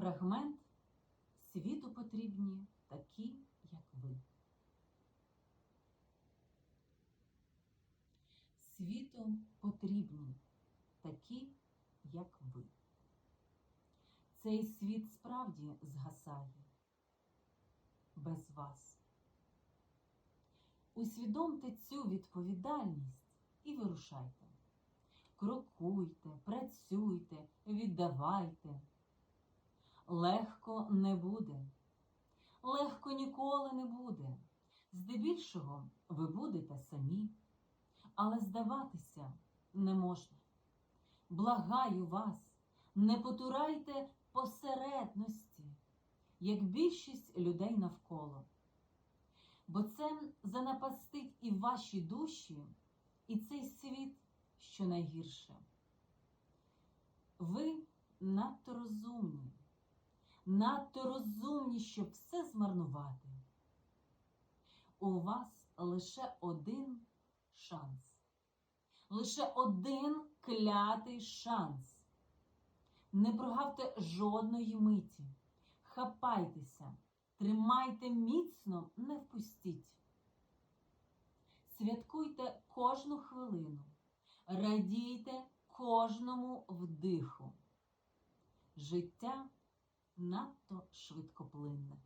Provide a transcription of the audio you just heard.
Фрагмент світу потрібні такі, як ви. Світу потрібні такі, як ви. Цей світ справді згасає без вас. Усвідомте цю відповідальність і вирушайте. Крокуйте, працюйте, віддавайте. Легко не буде. Легко ніколи не буде. Здебільшого ви будете самі, але здаватися не можна. Благаю вас, не потурайте посередності, як більшість людей навколо. Бо це занапастить і ваші душі, і цей світ, що найгірше. Ви надто розумні, надто розумні, щоб все змарнувати. У вас лише один шанс, лише один клятий шанс. Не прогавте жодної миті, хапайтеся, тримайте міцно, не впустіть. Святкуйте кожну хвилину, радійте кожному вдиху. Життя надто швидкоплинне.